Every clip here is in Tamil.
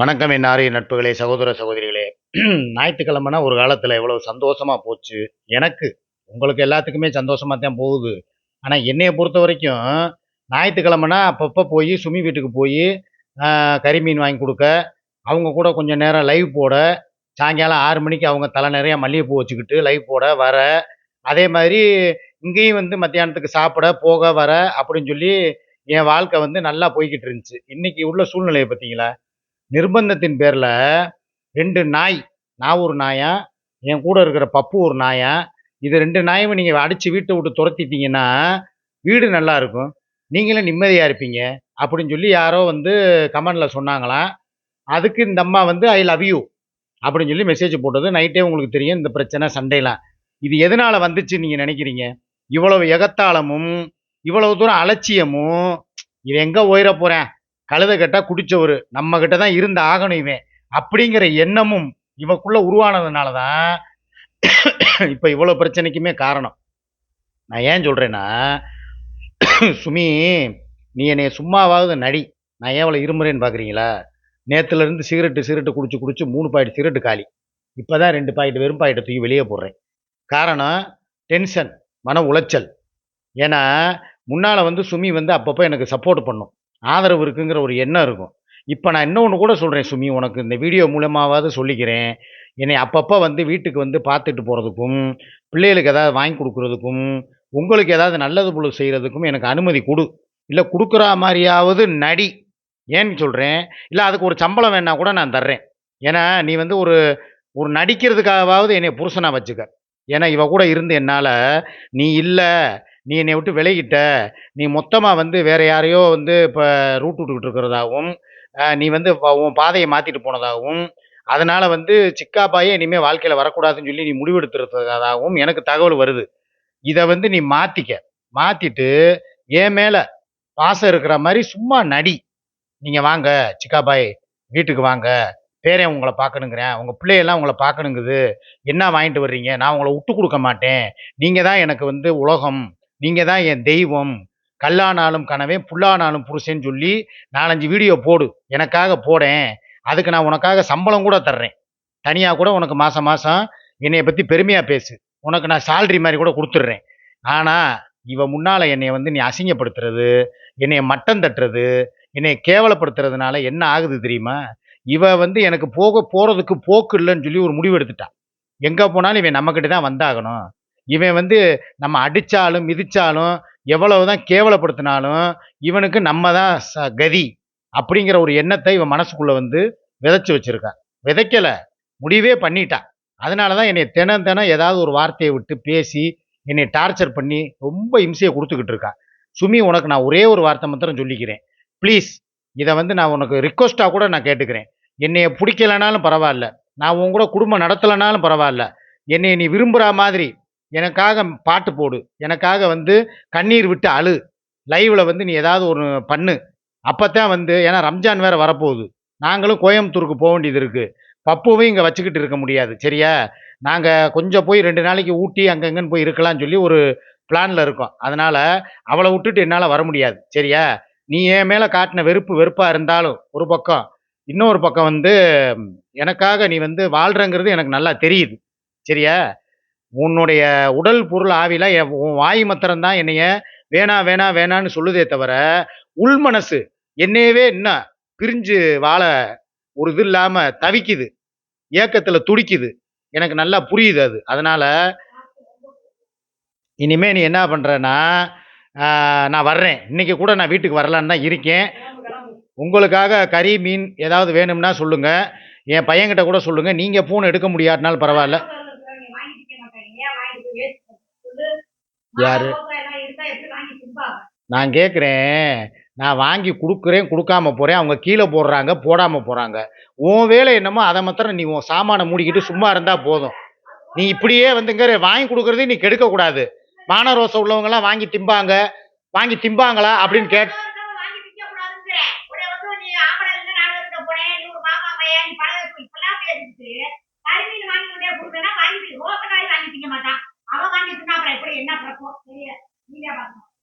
வணக்கம் என் ஆரிய நட்புகளே சகோதர சகோதரிகளே. ஞாயிற்றுக்கிழமைனா ஒரு காலத்தில் எவ்வளோ சந்தோஷமாக போச்சு. எனக்கு உங்களுக்கு எல்லாத்துக்குமே சந்தோஷமாக தான் போகுது. ஆனால் என்னையை பொறுத்த வரைக்கும் ஞாயிற்றுக்கிழமைனா அப்பப்போ போய் சுமி வீட்டுக்கு போய் கறி மீன் வாங்கி கொடுக்க அவங்க கூட கொஞ்சம் நேரம் லைவ் போட சாயங்காலம் ஆறு மணிக்கு அவங்க தலை நிறையா மல்லிகைப்பூ வச்சுக்கிட்டு லைவ் போட வர. அதே மாதிரி இங்கேயும் வந்து மத்தியானத்துக்கு சாப்பிட போக வர அப்படின்னு சொல்லி என் வாழ்க்கை வந்து நல்லா போய்கிட்டு இருந்துச்சு. இன்றைக்கி உள்ள சூழ்நிலையை பார்த்தீங்களா? நிர்பந்தத்தின் பேரில் ரெண்டு நாய் நான் ஒரு நாயா என் கூட இருக்கிற பப்பு ஒரு நாயா இது ரெண்டு நாயும் நீங்கள் அடித்து வீட்டை விட்டு துரத்திட்டீங்கன்னா வீடு நல்லா இருக்கும். நீங்களும் நிம்மதியாக இருப்பீங்க. அப்படின்னு சொல்லி யாரோ வந்து கமெண்டில் சொன்னாங்களாம். அதுக்கு இந்த அம்மா வந்து ஐ லவ் யூ அப்படின்னு சொல்லி மெசேஜ் போட்டது. நைட்டே உங்களுக்கு தெரியும் இந்த பிரச்சனை சண்டைலாம். இது எதனால் வந்துச்சு நீங்கள் நினைக்கிறீங்க? இவ்வளவு எகத்தாளமும் இவ்வளவு தூரம் அலட்சியமும் இது எங்கே உயர போகிறேன் கழுதை கட்டா குடிச்சவர். நம்ம கிட்ட தான் இருந்த ஆகணும் இவன். அப்படிங்கிற எண்ணமும் இவக்குள்ள உருவானதுனால தான் இப்போ இவ்வளோ பிரச்சனைக்குமே காரணம். நான் ஏன் சொல்கிறேன்னா சுமி நீ என்னைய சும்மாவாவது நடி. நான் ஏன் அவளை இருமுறேன்னு பார்க்குறீங்களா நேற்றுலேருந்து சிகரெட்டு சிகரெட்டு குடிச்சு குடிச்சு மூணு பாயிண்ட் சிகரெட்டு காலி. இப்போ தான் ரெண்டு பாயிண்ட் வெறும் பாக்கெட்டை தூக்கி வெளியே போடுறேன். காரணம் டென்ஷன் மன உளைச்சல். ஏன்னா முன்னால் வந்து சுமி வந்து அப்பப்போ எனக்கு சப்போர்ட் பண்ணும். ஆதரவு இருக்குங்கிற ஒரு எண்ணம் இருக்கும். இப்போ நான் இன்னொன்று கூட சொல்கிறேன் சுமி உனக்கு இந்த வீடியோ மூலமாவது சொல்லிக்கிறேன். என்னை அப்பப்போ வந்து வீட்டுக்கு வந்து பார்த்துட்டு போகிறதுக்கும் பிள்ளைகளுக்கு ஏதாவது வாங்கி கொடுக்குறதுக்கும் உங்களுக்கு ஏதாவது நல்லது போல செய்கிறதுக்கும் எனக்கு அனுமதி கொடு. இல்லை கொடுக்குற மாதிரியாவது நடி. ஏன்னு சொல்கிறேன் இல்லை அதுக்கு ஒரு சம்பளம் வேணால் கூட நான் தர்றேன். ஏன்னா நீ வந்து ஒரு ஒரு நடிக்கிறதுக்காகவாவது என்னை புருஷனாக வச்சுக்க. ஏன்னா இவ கூட இருந்து என்னால் நீ இல்லை நீ என்னை விட்டு விலகிட்ட. நீ மொத்தமாக வந்து வேறு யாரையோ வந்து இப்போ ரூட் விட்டுக்கிட்டு இருக்கிறதாகவும் நீ வந்து உன் பாதையை மாற்றிட்டு போனதாகவும் அதனால் வந்து சிக்காப்பாயே இனிமேல் வாழ்க்கையில் வரக்கூடாதுன்னு சொல்லி நீ முடிவெடுத்துருக்கிறதாகவும் எனக்கு தகவல் வருது. இதை வந்து நீ மாற்றிக்க மாற்றிட்டு என் மேலே பாசம் இருக்கிற மாதிரி சும்மா நடி. நீங்கள் வாங்க சிக்காபாய் வீட்டுக்கு வாங்க. பேரன் உங்களை பார்க்கணுங்கிறேன். உங்கள் பிள்ளையெல்லாம் உங்களை பார்க்கணுங்குது. என்ன வாங்கிட்டு வர்றீங்க? நான் உங்களை விட்டு கொடுக்க மாட்டேன். நீங்கள் தான் எனக்கு வந்து உலகம். நீங்கள் தான் என் தெய்வம். கல்லானாலும் கனவே புல்லானாலும் புருஷன் சொல்லி நாலஞ்சு வீடியோ போடு. எனக்காக போடேன். அதுக்கு நான் உனக்காக சம்பளம் கூட தர்றேன். தனியாக கூட உனக்கு மாதம் மாதம் என்னைய பற்றி பெருமையாக பேசு. உனக்கு நான் சேல்ரி மாதிரி கூட கொடுத்துட்றேன். ஆனால் இவ முன்னால் என்னை வந்து நீ அசிங்கப்படுத்துறது என்னைய மட்டம் தட்டுறது என்னைய கேவலப்படுத்துறதுனால என்ன ஆகுது தெரியுமா? இவ வந்து எனக்கு போக போகிறதுக்கு போக்கு இல்லைன்னு சொல்லி ஒரு முடிவு எடுத்துட்டான் எங்கே போனாலும் இவன் நம்மக்கிட்ட தான் வந்தாகணும். இவன் வந்து நம்ம அடித்தாலும் மிதிச்சாலும் எவ்வளவுதான் கேவலப்படுத்தினாலும் இவனுக்கு நம்ம தான் ச- கதி அப்படிங்கிற ஒரு எண்ணத்தை இவன் மனசுக்குள்ளே வந்து விதைச்சி வச்சுருக்கான். விதைக்கலை முடிவே பண்ணிட்டா அதனால தான் என்னை தினம் தினம் ஏதாவது ஒரு வார்த்தையை விட்டு பேசி என்னை டார்ச்சர் பண்ணி ரொம்ப இம்சையை கொடுத்துக்கிட்டு இருக்கான். சுமி உனக்கு நான் ஒரே ஒரு வார்த்தை மாத்திரம் சொல்லிக்கிறேன். ப்ளீஸ் இதை வந்து நான் உனக்கு ரிக்வஸ்ட்டாக கூட நான் கேட்டுக்கிறேன். என்னைய பிடிக்கலனாலும் பரவாயில்ல. நான் உன் கூட குடும்பம் நடத்தலைனாலும் பரவாயில்ல. என்னை நீ விரும்புகிற மாதிரி எனக்காக பாட்டு போடு. எனக்காக வந்து கண்ணீர் விட்டு அழு. லைவில் வந்து நீ ஏதாவது ஒரு பண்ணு. அப்பதான் வந்து ஏன்னா ரம்ஜான் வேறு வரப்போகுது. நாங்களும் கோயம்புத்தூருக்கு போக வேண்டியது இருக்குது பப்புவையும் இங்கே வச்சுக்கிட்டு இருக்க முடியாது சரியா? நாங்கள் கொஞ்சம் போய் ரெண்டு நாளைக்கு ஊட்டி அங்கங்கன்னு போய் இருக்கலாம்னு சொல்லி ஒரு பிளானில் இருக்கோம். அதனால் அவளை விட்டுட்டு என்னால் வர முடியாது சரியா? நீ என் மேலே காட்டின வெறுப்பு வெறுப்பாக இருந்தாலும் ஒரு பக்கம். இன்னொரு பக்கம் வந்து எனக்காக நீ வந்து வாழ்கிறங்கிறது எனக்கு நல்லா தெரியுது சரியா? உன்னுடைய உடல் பொருள் ஆவில என் உன் வாய் மத்திரம்தான் என்னைய வேணா வேணா வேணான்னு சொல்லுதே தவிர உள் மனசு என்னையவே என்ன பிரிஞ்சு வாழ ஒரு இது இல்லாம தவிக்குது. ஏக்கத்துல துடிக்குது. எனக்கு நல்லா புரியுது அது. அதனால இனிமே நீ என்ன பண்றேன்னா நான் வர்றேன். இன்னைக்கு கூட நான் வீட்டுக்கு வரலான்னு தான் இருக்கேன். உங்களுக்காக கறி மீன் ஏதாவது வேணும்னா சொல்லுங்கள் என் பையன்கிட்ட கூட சொல்லுங்கள் நீங்கள் ஃபோன் எடுக்க முடியாட்டினாலும் பரவாயில்ல. யாரு? நான் கேட்குறேன் நான் வாங்கி கொடுக்குறேன் கொடுக்காம போகிறேன் அவங்க கீழே போடுறாங்க போடாமல் போகிறாங்க உன் வேலை என்னமோ அதை மாத்திரம் நீ உன் சாமானை மூடிக்கிட்டு சும்மா இருந்தால் போதும். நீ இப்படியே வந்துங்க வாங்கி கொடுக்குறதே நீ கெடுக்கக்கூடாது மானரோசம் உள்ளவங்கலாம் வாங்கி திம்பாங்க. வாங்கி திம்பாங்களா அப்படின்னு கேட்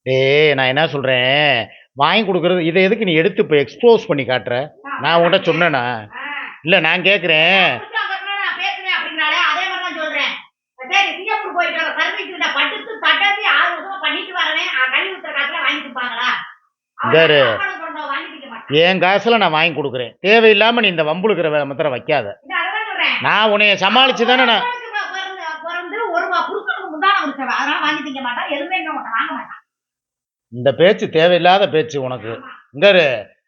டேய் நான் என்ன சொல்றேன்? வாங்கி கொடுக்கறது இதை எதுக்கு நீ எடுத்து இப்போ எக்ஸ்போஸ் பண்ணி காட்டுற? நான் உன்கிட்ட சொன்னேனா? இல்ல நான் மாட்டான். என் காசுல நான் வாங்கி கொடுக்குறேன். தேவையில்லாம நீ இந்த வம்புழுக்கிற வேலை மாத்திரம் வைக்காத நான் உன்னைய சமாளிச்சு தானே நான் அப்பனுக்கு ப- பிறந்து பிறந்து ஒரு வா- புருஷனுக்கு முந்தான வருஷம் அதனால வாங்கி திங்க மாட்டான் எதுவுமே மாட்டான் வாங்க மாட்டான் இந்த பேச்சு தேவையில்லாத பேச்சு உனக்கு. இங்கரு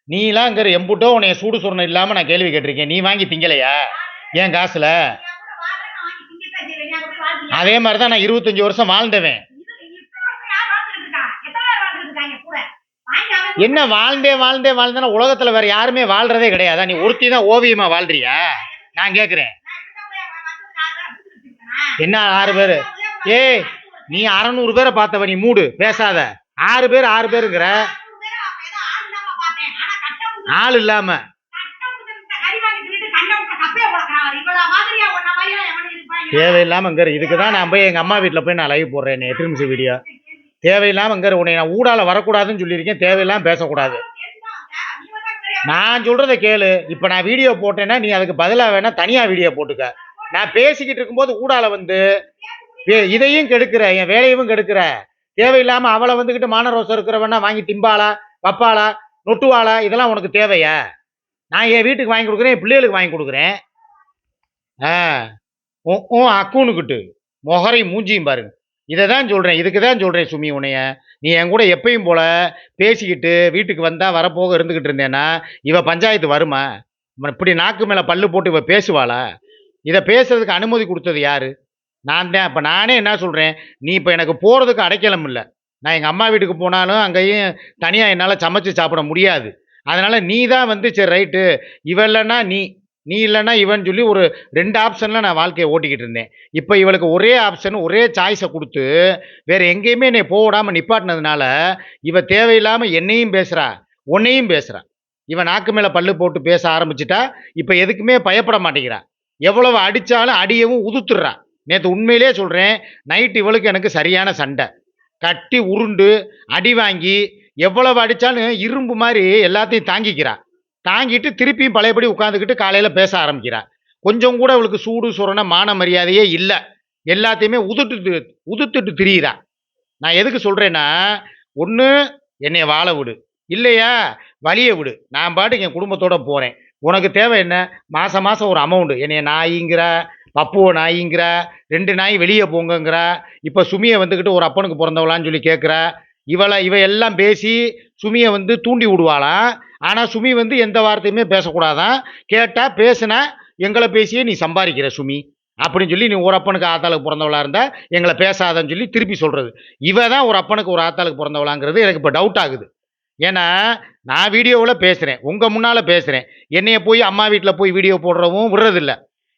நீலாம் இங்கரு எம்புட்டோ உன்னைய சூடு சொரணம் இல்லாம நான் கேள்வி கேட்டிருக்கேன். நீ வாங்கி திங்கலையா? என் காசுல. நீ? அதே மாதிரி தான் நான் இருபத்தஞ்சு வருஷம் வாழ்ந்தவன். என்ன வாழ்ந்தே வாழ்ந்தே வாழ்ந்தேன்னா உலகத்துல வேற யாருமே வாழ்றதே கிடையாதா? நீ ஒருத்தி தான் ஓவியமா வாழ்றியா? நான் கேக்குறேன்? என்ன ஆறு பேரு? ஏய் நீ அறநூறு பேரை பார்த்தவ நீ மூடு பேசாத. ஆறு பேர் ஆறு பேருங்கிற. ஆள் இல்லாம. தேவையில்லாம இங்க இதுக்கு தான் நான் போய் எங்க அம்மா வீட்டுல போய் நான் லைவ் போடுறேன் எட்டு நிமிஷம் வீடியோ தேவையில்லாம இங்க உன்னை நான் ஊடால வரக்கூடாதுன்னு சொல்லியிருக்கேன் தேவையில்லாம பேசக்கூடாது. நான் சொல்றதை கேளு இப்ப நான் வீடியோ போட்டேன்னா நீ அதுக்கு பதிலாக வேணா தனியா வீடியோ போட்டுக்க. நான் பேசிக்கிட்டு இருக்கும்போது ஊடால வந்து இதையும் கெடுக்கிற என் வேலையும் கெடுக்கிற. தேவையில்லாம அவளை வந்துகிட்டு மானரோசம் இருக்கிறவனா வாங்கி திம்பாளா வப்பாளா நொட்டுவாளா இதெல்லாம் உனக்கு தேவையா? நான் என் வீட்டுக்கு வாங்கி கொடுக்குறேன் என் பிள்ளைகளுக்கு வாங்கி கொடுக்குறேன். ஆ உன் அக்கூனுக்கிட்டு முகரை மூஞ்சியும் பாருங்க. இதை தான் சொல்கிறேன் இதுக்கு தான் சொல்கிறேன் சுமி உன்னைய. நீ என் கூட எப்பயும் போல பேசிக்கிட்டு வீட்டுக்கு வந்தால் வரப்போக இருந்துக்கிட்டு இருந்தேன்னா இவ பஞ்சாயத்து வருமா? இப்படி நாக்கு மேலே பல்லு போட்டு இவ பேசுவாளா? இதை பேசுறதுக்கு அனுமதி கொடுத்தது யாரு? நான் தான் இப்போ நானே என்ன சொல்கிறேன் நீ இப்போ எனக்கு போகிறதுக்கு அடைக்கலம் இல்லை. நான் எங்கள் அம்மா வீட்டுக்கு போனாலும் அங்கேயும் தனியாக என்னால் சமைச்சு சாப்பிட முடியாது. அதனால் நீ தான் வந்து சரி ரைட்டு. இவ நீ நீ இல்லைன்னா இவன் சொல்லி ஒரு ரெண்டு ஆப்ஷனில் நான் வாழ்க்கையை ஓட்டிக்கிட்டு இருந்தேன். இப்போ இவளுக்கு ஒரே ஆப்ஷன் ஒரே சாய்ஸை கொடுத்து வேறு எங்கேயுமே நீ போடாமல் நிப்பாட்டினதுனால இவ தேவையில்லாமல் என்னையும் பேசுகிறா உன்னையும் பேசுகிறா இவன் நாக்கு மேலே பல்லு போட்டு பேச ஆரம்பிச்சிட்டா இப்போ எதுக்குமே பயப்பட மாட்டேங்கிறா. எவ்வளவு அடித்தாலும் அடியவும் உதுத்துடுறா நேற்று உண்மையிலே சொல்கிறேன் நைட் இவளுக்கு எனக்கு சரியான சண்டை. கட்டி உருண்டு அடி வாங்கி எவ்வளவு அடித்தாலும் இரும்பு மாதிரி எல்லாத்தையும் தாங்கிக்கிறா. தாங்கிட்டு திருப்பியும் பழையபடி உட்காந்துக்கிட்டு காலையில் பேச ஆரம்பிக்கிறா. கொஞ்சம் கூட அவளுக்கு சூடு சுரண மான மரியாதையே இல்லை. எல்லாத்தையுமே உதுட்டு உதுத்துட்டு திரியிறா. நான் எதுக்கு சொல்கிறேன்னா ஒன்று என்னை வாழ விடு. இல்லையா வழியை விடு. நான் பாட்டுக்கு என் குடும்பத்தோடு போகிறேன் உனக்கு தேவை என்ன? மாதம் மாதம் ஒரு அமௌண்ட்டு என்னைய நாய்ங்கிற பப்புவ நாயிங்கிற ரெண்டு நாய் வெளியே போங்கங்கிற இப்போ சுமியை வந்துக்கிட்டு ஒரு அப்பனுக்கு பிறந்தவளான்னு சொல்லி கேட்குற இவளை இவ எல்லாம் பேசி சுமியை வந்து தூண்டி விடுவாளாம் ஆனால் சுமி வந்து எந்த வார்த்தையுமே பேசக்கூடாதான் கேட்டால் பேசுனா எங்களை பேசியே நீ சம்பாதிக்கிற சுமி. அப்படின்னு சொல்லி நீ ஒரு அப்பனுக்கு ஆத்தாளுக்கு பிறந்தவளா இருந்தால் எங்களை பேசாதன்னு சொல்லி திருப்பி சொல்கிறது இவ தான் ஒரு அப்பனுக்கு ஒரு ஆத்தாளுக்கு பிறந்தவளாங்கிறது எனக்கு இப்போ டவுட் ஆகுது. ஏன்னா நான் வீடியோவில் பேசுகிறேன் உங்கள் முன்னால் பேசுகிறேன் என்னைய போய் அம்மா வீட்டில் போய் வீடியோ போடுறவும் விடுறதில்ல.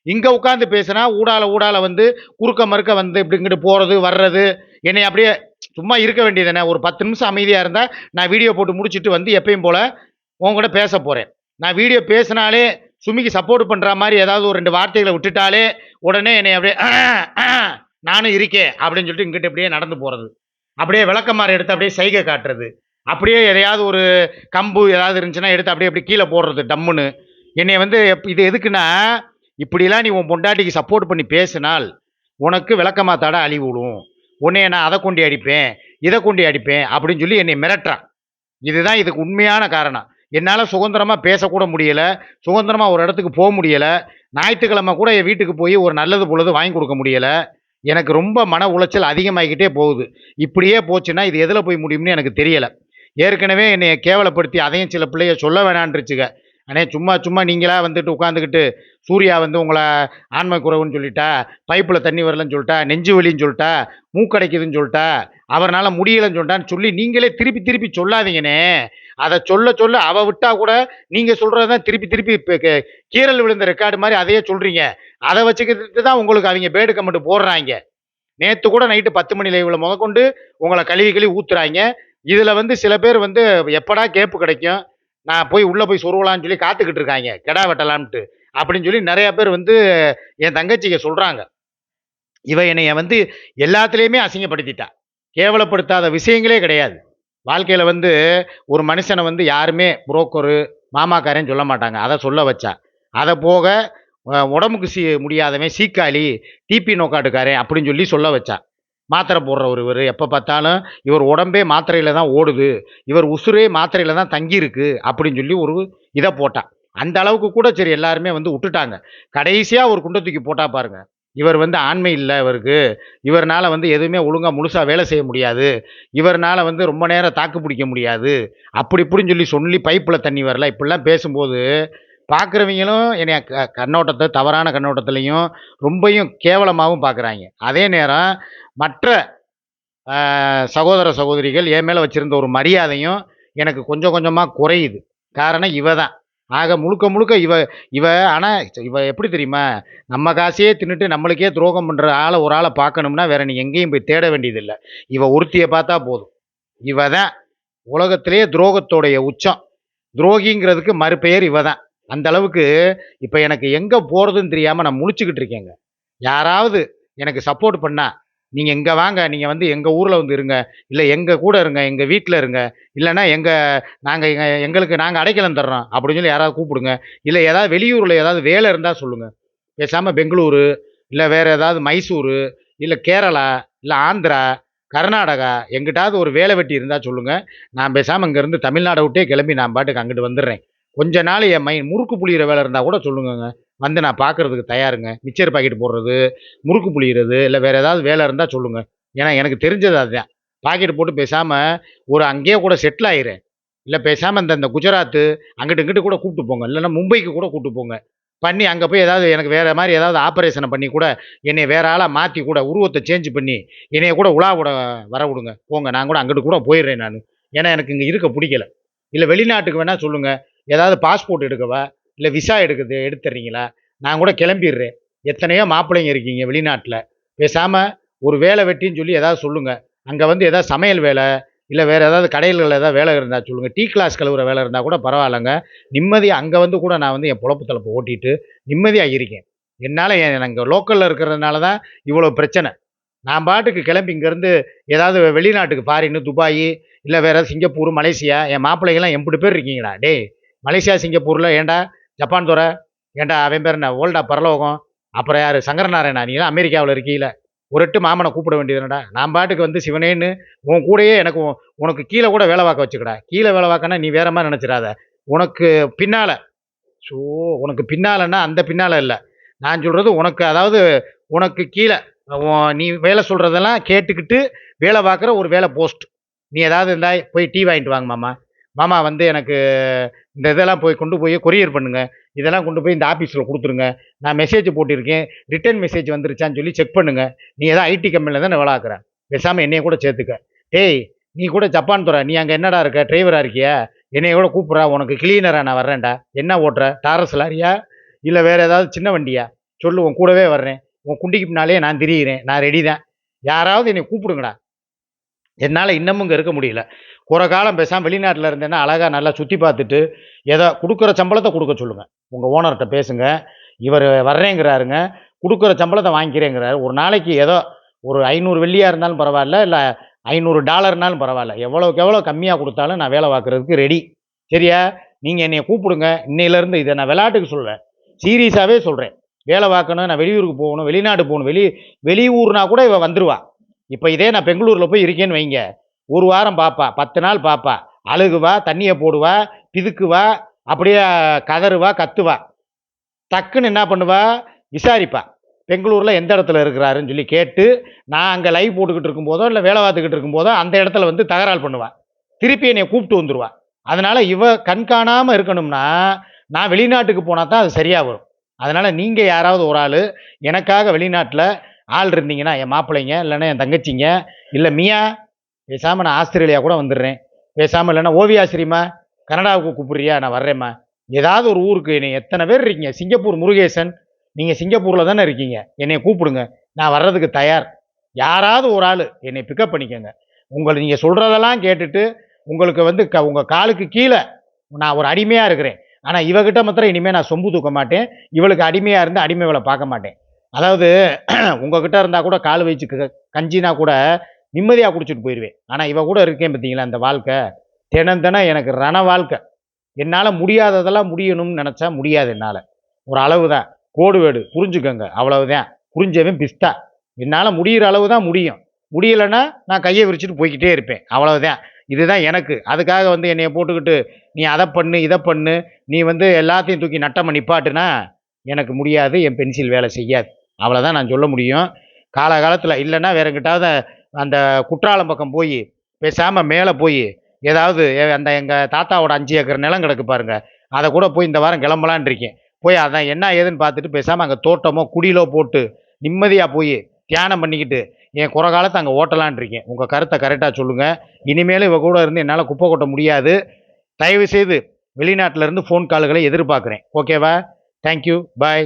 இங்கே உட்காந்து பேசுனா ஊடால ஊடால வந்து குறுக்க மறுக்க வந்து இப்படி இங்கிட்டு போகிறது வர்றது என்னை அப்படியே சும்மா இருக்க வேண்டியதுனே ஒரு பத்து நிமிஷம் அமைதியாக இருந்தால் நான் வீடியோ போட்டு முடிச்சுட்டு வந்து எப்பயும் போல் உன் கூட பேச போகிறேன் நான் வீடியோ பேசினாலே சுமிக்கு சப்போர்ட் பண்ணுற மாதிரி ஏதாவது ஒரு ரெண்டு வார்த்தைகளை விட்டுட்டாலே உடனே என்னை அப்படியே நானும் இருக்கேன் அப்படின்னு சொல்லிட்டு இங்கிட்ட அப்படியே நடந்து போகிறது அப்படியே விளக்கமாறு எடுத்து அப்படியே சைகை காட்டுறது. அப்படியே எதையாவது ஒரு கம்பு ஏதாவது இருந்துச்சுன்னா எடுத்து அப்படியே அப்படி கீழே போடுறது டம்முன்னு. என்னை வந்து எப்- இது எதுக்குன்னா இப்படிலாம் நீ உன் பொண்டாட்டிக்கு சப்போர்ட் பண்ணி பேசினால் உனக்கு விளக்கமாக தட விடும் உன்னைய நான் அதை கொண்டு அடிப்பேன் இதை கொண்டு அடிப்பேன் அப்படின்னு சொல்லி என்னை மிரட்டுறான். இதுதான் இதுக்கு உண்மையான காரணம். என்னால் சுதந்திரமாக பேசக்கூட முடியலை சுதந்திரமாக ஒரு இடத்துக்கு போக முடியலை ஞாயிற்றுக்கிழமை கூட என் வீட்டுக்கு போய் ஒரு நல்லது பொழுது வாங்கி கொடுக்க முடியலை. எனக்கு ரொம்ப மன உளைச்சல் அதிகமாகிக்கிட்டே போகுது. இப்படியே போச்சுன்னா இது எதில் போய் முடியும்னு எனக்கு தெரியலை. ஏற்கனவே என்னை கேவலப்படுத்தி அதையும் சில பிள்ளைய சொல்ல வேணான்ருச்சுங்க அண்ணே சும்மா சும்மா நீங்களா வந்துட்டு உட்காந்துக்கிட்டு சூர்யா வந்து உங்களை ஆண்மை குறவுன்னு சொல்லிட்டா பைப்பில் தண்ணி வரலன்னு சொல்லிட்டா நெஞ்சு வலின்னு சொல்லிட்டா மூக்கடைக்குதுன்னு சொல்லிட்டா அவரால் முடியலைன்னு சொல்லிட்டான்னு சொல்லி நீங்களே திருப்பி திருப்பி சொல்லாதீங்கண்ணே. அதை சொல்ல சொல்ல அவ விட்டா கூட நீங்கள் சொல்கிறது தான் திருப்பி திருப்பி இப்போ கீறல் விழுந்த ரெக்கார்டு மாதிரி அதையே சொல்கிறீங்க அதை வச்சுக்கிட்டு தான் உங்களுக்கு அவங்க பேடு கமெண்ட் போடுறாங்க. நேற்று கூட நைட்டு பத்து மணி லைவில் முதற்கொண்டு உங்களை கழுவி கழுவி ஊற்றுறாங்க இதில் வந்து சில பேர் வந்து எப்படா கேப்பு கிடைக்கும்? நான் போய் உள்ளே போய் சொருவலான்னு சொல்லி காத்துக்கிட்டு இருக்காங்க. கெடா வெட்டலாம்ட்டு அப்படின்னு சொல்லி நிறையா பேர் வந்து என் தங்கச்சிங்க சொல்கிறாங்க இவ என்னைய வந்து எல்லாத்துலேயுமே அசிங்கப்படுத்திட்டா. கேவலப்படுத்தாத விஷயங்களே கிடையாது. வாழ்க்கையில் வந்து ஒரு மனுஷனை வந்து யாருமே புரோக்கரு மாமாக்காரன்னு சொல்ல மாட்டாங்க. அதை சொல்ல வச்சா. அதை போக உடம்புக்கு சி முடியாதவன் சீக்காளி டிபி நோக்காட்டுக்காரன் அப்படின்னு சொல்லி சொல்ல வச்சா. மாத்திரை போடுறவர் இவர். எப்போ பார்த்தாலும் இவர் உடம்பே மாத்திரையில் தான் ஓடுது. இவர் உசுரே மாத்திரையில் தான் தங்கியிருக்கு அப்படின்னு சொல்லி ஒரு இதை போட்டான். அந்த அளவுக்கு கூட சரி எல்லாருமே வந்து விட்டுட்டாங்க. கடைசியாக ஒரு குண்டை தூக்கி போட்டால் பாருங்கள் இவர் வந்து ஆண்மை இல்லை இவருக்கு. இவர்னால் வந்து எதுவுமே ஒழுங்காக முழுசாக வேலை செய்ய முடியாது. இவர்னால் வந்து ரொம்ப நேரம் தாக்கு பிடிக்க முடியாது. அப்படி இப்படின்னு சொல்லி சொல்லி பைப்பில் தண்ணி வரல. இப்படிலாம் பேசும்போது பார்க்குறவங்களும் என்னை க கண்ணோட்டத்தை தவறான கண்ணோட்டத்துலையும் ரொம்பையும் கேவலமாகவும் பார்க்குறாங்க அதே நேரம் மற்ற சகோதர சகோதரிகள் என் மேலே வச்சுருந்த ஒரு மரியாதையும் எனக்கு கொஞ்சம் கொஞ்சமாக குறையுது. காரணம் இவ தான் ஆக முழுக்க முழுக்க இவ இவ ஆனால் இவ எப்படி தெரியுமா? நம்ம காசையே தின்னுட்டு நம்மளுக்கே துரோகம் பண்ணுற ஆளை ஒரு ஆளை பார்க்கணும்னா வேற நீ எங்கேயும் போய் தேட வேண்டியதில்லை. இவ ஒருத்தியை பார்த்தா போதும். இவ தான் உலகத்திலேயே துரோகத்தோடைய உச்சம். துரோகிங்கிறதுக்கு மறுபெயர் இவ தான் அந்த அளவுக்கு இப்போ எனக்கு எங்கே போகிறதுன்னு தெரியாமல் நான் முழிச்சுக்கிட்டு இருக்கேங்க. யாராவது எனக்கு சப்போர்ட் பண்ணால் நீங்கள் இங்கே வாங்க நீங்கள் வந்து எங்கள் ஊரில் வந்து இருங்க இல்லை எங்கள் கூட இருங்க எங்கள் வீட்டில் இருங்க இல்லைன்னா எங்கள் நாங்கள் எங்கள் எங்களுக்கு நாங்கள் அடைக்கலம் தர்றோம் அப்படின்னு சொல்லி யாராவது கூப்பிடுங்க. இல்லை ஏதாவது வெளியூரில் ஏதாவது வேலை இருந்தால் சொல்லுங்கள் பேசாமல் பெங்களூரு இல்லை வேறு ஏதாவது மைசூரு இல்லை கேரளா இல்லை ஆந்திரா கர்நாடகா எங்கிட்டாவது ஒரு வேலை வெட்டி இருந்தால் சொல்லுங்கள் நான் பேசாமல் இங்கேருந்து தமிழ்நாடை விட்டே கிளம்பி நான் பாட்டுக்கு அங்கிட்டு வந்துடுறேன் கொஞ்ச நாள் என் மைண்ட் முறுக்கு புளியிற வேலை இருந்தால் கூட சொல்லுங்கங்க. வந்து நான் பார்க்கறதுக்கு தயாருங்க. மிச்சர் பாக்கெட் போடுறது முறுக்கு புளியிறது இல்லை வேறு ஏதாவது வேலை இருந்தால் சொல்லுங்கள் ஏன்னா எனக்கு தெரிஞ்சது அதுதான். பாக்கெட் போட்டு பேசாமல் ஒரு அங்கேயே கூட செட்டில் ஆயிரு இல்லை பேசாமல் இந்த இந்த குஜராத்து அங்கிட்டு இங்கிட்டு கூட கூப்பிட்டு போங்க. இல்லைன்னா மும்பைக்கு கூட கூப்பிட்டு போங்க. பண்ணி அங்கே போய் ஏதாவது எனக்கு வேறு மாதிரி ஏதாவது ஆப்ரேஷனை பண்ணி கூட என்னை வேற ஆளாக மாற்றி கூட உருவத்தை சேஞ்ச் பண்ணி என்னைய கூட உலா விட வர விடுங்க. போங்க. நான் கூட அங்கிட்டு கூட போயிடுறேன் நான். ஏன்னா எனக்கு இங்கே இருக்க பிடிக்கல. இல்லை வெளிநாட்டுக்கு வேணால் சொல்லுங்கள் ஏதாவது பாஸ்போர்ட் எடுக்கவா? இல்லை விசா எடுக்குது எடுத்துறீங்களா நான் கூட கிளம்பிடுறேன். எத்தனையோ மாப்பிள்ளைங்க இருக்கீங்க வெளிநாட்டில். பேசாமல் ஒரு வேலை வெட்டின்னு சொல்லி ஏதாவது சொல்லுங்கள் அங்கே வந்து ஏதாவது சமையல் வேலை இல்லை வேறு ஏதாவது கடைகளில் ஏதாவது வேலை இருந்தால் சொல்லுங்கள் டீ கிளாஸ் கழுவுற வேலை இருந்தால் கூட பரவாயில்லைங்க. நிம்மதியாக அங்கே வந்து கூட நான் வந்து என் பொழப்பு தலைப்பு ஓட்டிட்டு நிம்மதியாக இருக்கேன். என்னால் எனக்கு லோக்கலில் இருக்கிறதுனால தான் இவ்வளோ பிரச்சனை. நான் பாட்டுக்கு கிளம்பி இங்கேருந்து ஏதாவது வெளிநாட்டுக்கு ஃபாரின்னு துபாய் இல்லை வேறு ஏதாவது சிங்கப்பூர் மலேசியா என் மாப்பிள்ளைகள்லாம் எம்பிட்டு பேர் இருக்கீங்களா? டேய் மலேசியா சிங்கப்பூரில் ஏண்டா ஜப்பான் துறை? ஏன்டா அவன் பேர் என்ன? ஓல்டா பரலோகம். அப்புறம் யார்? சங்கரநாராயணா நீலாம் அமெரிக்காவில் இருக்கீல. ஒரு எட்டு மாமனை கூப்பிட வேண்டியதுனடா நான் பாட்டுக்கு வந்து சிவனேன்னு உன் கூடயே எனக்கு உனக்கு கீழே கூட வேலை பார்க்க வச்சுக்கடா. கீழே வேலை பார்க்கனா நீ வேற மாதிரி நினச்சிடாத. உனக்கு பின்னால் ஸோ உனக்கு பின்னாலன்னா அந்த பின்னால் இல்லை. நான் சொல்கிறது உனக்கு அதாவது உனக்கு கீழே உன் நீ வேலை சொல்கிறதெல்லாம் கேட்டுக்கிட்டு வேலை பார்க்குற ஒரு வேலை போஸ்ட். நீ ஏதாவது இருந்தால் போய் டீ வாங்கிட்டு வாங்க மாமா. மாமா வந்து எனக்கு இந்த இதெல்லாம் போய் கொண்டு போய் கொரியர் பண்ணுங்கள் இதெல்லாம் கொண்டு போய் இந்த ஆஃபீஸில் கொடுத்துருங்க. நான் மெசேஜ் போட்டிருக்கேன். ரிட்டர்ன் மெசேஜ் வந்துருச்சான்னு சொல்லி செக் பண்ணுங்க. நீ ஏதாவது ஐடி கம்பெனியில் தானே வேலை பார்க்குற? பேசாமல் என்னைய கூட சேர்த்துக்க. டேய் நீ கூட ஜப்பான் துறை நீ அங்கே என்னடா இருக்க? டிரைவராக இருக்கியா? என்னைய கூட கூப்பிட்றா உனக்கு கிளீனராக நான் வர்றேன்டா. என்ன ஓட்டுற? டாரஸ் லாரியா இல்லை வேறு ஏதாவது சின்ன வண்டியா? சொல்லு உன் கூடவே வர்றேன். உன் குண்டிக்கு பின்னாலே நான் திரியிறேன். நான் ரெடி தான். யாராவது என்னை கூப்பிடுங்கடா. என்னால் இன்னமும் இங்கே இருக்க முடியல. குறை காலம் பேசாமல் வெளிநாட்டில் இருந்தேன்னா அழகாக நல்லா சுற்றி பார்த்துட்டு ஏதோ கொடுக்குற சம்பளத்தை கொடுக்க சொல்லுங்கள் உங்கள் ஓனர்கிட்ட பேசுங்க. இவர் வர்றேங்கிறாருங்க. கொடுக்குற சம்பளத்தை வாங்கிக்கிறேங்கிறாரு. ஒரு நாளைக்கு ஏதோ ஒரு ஐநூறு வெள்ளியாக இருந்தாலும் பரவாயில்ல இல்லை ஐநூறு டாலர்னாலும் பரவாயில்ல. எவ்வளோக்கு எவ்வளோ கம்மியாக கொடுத்தாலும் நான் வேலை பார்க்குறதுக்கு ரெடி சரியா? நீங்கள் என்னையை கூப்பிடுங்க. இன்னையிலேருந்து இதை நான் விளையாட்டுக்கு சொல்கிறேன் சீரியஸாகவே சொல்கிறேன் வேலை பார்க்கணும் நான் வெளியூருக்கு போகணும் வெளிநாடு போகணும் வெளி வெளியூர்னா கூட இவன் வந்துடுவா இப்போ இதே நான் பெங்களூரில் போய் இருக்கேன்னு வைங்க. ஒரு வாரம் பார்ப்பா பத்து நாள் பார்ப்பா அழுகுவா தண்ணியை போடுவா பிதுக்குவா அப்படியே கதறுவா கத்துவா. டக்குன்னு என்ன பண்ணுவா? விசாரிப்பா. பெங்களூரில் எந்த இடத்துல இருக்கிறாருன்னு சொல்லி கேட்டு நான் அங்கே லைவ் போட்டுக்கிட்டு இருக்கும்போதோ இல்லை வேலை பார்த்துக்கிட்டு இருக்கும்போதோ அந்த இடத்துல வந்து தகராறு பண்ணுவாள் திருப்பி என்னை கூப்பிட்டு வந்துடுவா அதனால் இவ கண்காணாமல் இருக்கணும்னா நான் வெளிநாட்டுக்கு போனால் தான் அது சரியாக வரும். அதனால் நீங்கள் யாராவது ஒரு ஆள் எனக்காக வெளிநாட்டில் ஆள் இருந்தீங்கன்னா என் மாப்பிள்ளைங்க இல்லைன்னா என் தங்கச்சிங்க இல்லை மியா பேசாமல் நான் ஆஸ்திரேலியா கூட வந்துடுறேன். பேசாமல் இல்லைன்னா ஓவியாசிரியமா கனடாவுக்கு கூப்பிடுறியா நான் வர்றேம்மா. ஏதாவது ஒரு ஊருக்கு என்னை எத்தனை பேர் இருக்கீங்க? சிங்கப்பூர் முருகேசன் நீங்கள் சிங்கப்பூரில் தானே இருக்கீங்க? என்னை கூப்பிடுங்க. நான் வர்றதுக்கு தயார். யாராவது ஒரு ஆள் என்னை பிக்கப் பண்ணிக்கோங்க. உங்களை நீங்கள் சொல்கிறதெல்லாம் கேட்டுட்டு உங்களுக்கு வந்து க உங்கள் காலுக்கு கீழே நான் ஒரு அடிமையாக இருக்கிறேன். ஆனால் இவகிட்ட மாத்திரம் இனிமேல் நான் சொம்பு தூக்க மாட்டேன். இவளுக்கு அடிமையாக இருந்து அடிமை வேலை பார்க்க மாட்டேன். அதாவது உங்ககிட்ட இருந்தால் கூட கால் வச்சு கஞ்சினா கூட நிம்மதியாக குடிச்சிட்டு போயிடுவேன் ஆனால் இவ கூட இருக்கேன் பார்த்தீங்களா அந்த வாழ்க்கை? தினம் தினம் எனக்கு ரண வாழ்க்கை. என்னால் முடியாததெல்லாம் முடியணும்னு நினச்சா முடியாது என்னால். ஒரு அளவு தான் கோடு வேடு. புரிஞ்சுக்கோங்க. அவ்வளவுதான். புரிஞ்சவன் பிஸ்தா. என்னால் முடிகிற அளவு தான் முடியும். முடியலைன்னா நான் கையை விரிச்சிட்டு போய்க்கிட்டே இருப்பேன். அவ்வளவுதான். இதுதான் எனக்கு. அதுக்காக வந்து என்னைய போட்டுக்கிட்டு நீ அதை பண்ணு இதை பண்ணு. நீ வந்து எல்லாத்தையும் தூக்கி நட்டமாக நிப்பாட்டுனா எனக்கு முடியாது. என் பென்சில் வேலை செய்யாது. அவ்வளோதான் நான் சொல்ல முடியும். காலகாலத்தில் இல்லைன்னா வேற எங்கிட்டாவது அந்த குற்றாலம் பக்கம் போய் பேசாமல் மேலே போய் ஏதாவது அந்த எங்கள் தாத்தாவோட அஞ்சு ஏக்கர் நிலம் கிடக்கு பாருங்கள் அதை கூட போய் இந்த வாரம் கிளம்பலான் இருக்கேன். போய் அதான் என்ன ஏதுன்னு பார்த்துட்டு பேசாமல் அங்கே தோட்டமோ குடியிலோ போட்டு நிம்மதியாக போய் தியானம் பண்ணிக்கிட்டு என் குறை காலத்தை அங்கே ஓட்டலான் இருக்கேன். உங்கள் கருத்தை கரெக்டாக சொல்லுங்கள் இனிமேலும் இவ கூட இருந்து என்னால் குப்பை கொட்ட முடியாது. தயவுசெய்து வெளிநாட்டிலேருந்து ஃபோன் கால்களை எதிர்பார்க்குறேன். ஓகேவா தேங்க்யூ பாய்